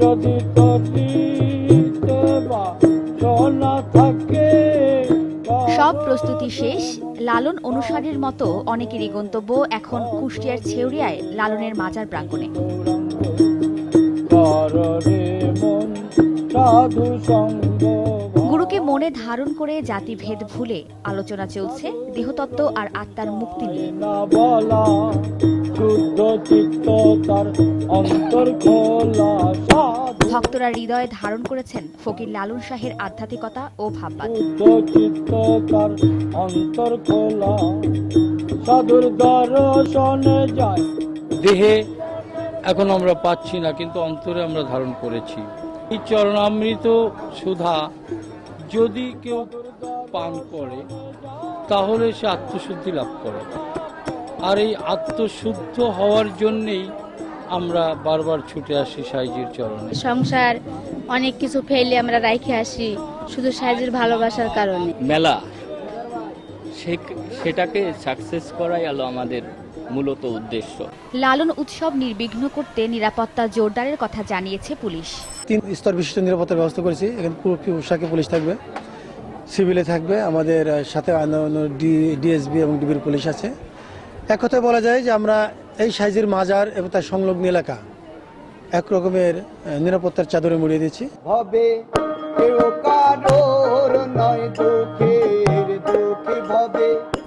যদি সব প্রস্তুতি শেষ। লালন অনুসারীর মতো অনেকেরই গন্তব্য এখন কুষ্টিয়ার ছেউরিয়ায় লালনের মাজার প্রাঙ্গণে। গুরুকে মনে ধারণ করে জাতিভেদ ভুলে আলোচনা চলছে দেহতত্ত্ব আর আত্মার মুক্তি নিয়ে। শুদ্ধ চিত্ত তার অন্তর খোলা ভক্তরা হৃদয়ে ধারণ করেছেন ফকির লালন শাহের আধ্যাত্মিকতা ও ভাববাদ। শুদ্ধ চিত্ত তার অন্তর খোলা সাধুর দর্শনে যায়। দেহে এখন আমরা পাচ্ছি না কিন্তু অন্তরে আমরা ধারণ করেছি। এই চরণামৃত সুধা যদি কেউ পান করে তাহলে সে আত্মশুদ্ধি লাভ করে। আর এই আত্মশুদ্ধ হওয়ার জন্যেই আমরা বারবার ছুটে আসি সাইজির চরণে। সংসার অনেক কিছু ফেলে আমরা রাইখে আসি শুধু সাইজের ভালোবাসার কারণে। মেলা সে- সেটাকে সাকসেস করাই হলো আমাদের মূলত উদ্দেশ্য। লালন উৎসব নির্বিঘ্ন করতে নিরাপত্তা জোরদারের কথা জানিয়েছে পুলিশ। তিন স্তর বিশিষ্ট নিরাপত্তার ব্যবস্থা করেছি। এখানে পুরো পোশাকে পুলিশ থাকবে সিভিলে থাকবে আমাদের সাথে ডিএসবি এবং ডিবির পুলিশ আছে। এক কথায় বলা যায় যে আমরা এই সাইজের মাজার এবং তার সংলগ্ন এলাকা এক রকমের নিরাপত্তার চাদরে মুড়িয়ে দিয়েছি। ভবে কেউ নয় দুঃখের দুঃখে ভবে।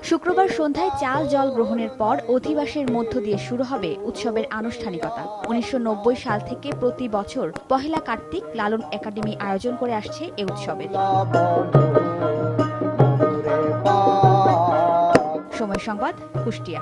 শুক্রবার সন্ধ্যায় চাল জল গ্রহণের পর অধিবাসের মধ্য দিয়ে শুরু হবে উৎসবের আনুষ্ঠানিকতা। উনিশশো নব্বই সাল থেকে প্রতি বছর পহেলা কার্তিক লালন একাডেমি আয়োজন করে আসছে এ উৎসবের। সংবাদ কুষ্টিয়া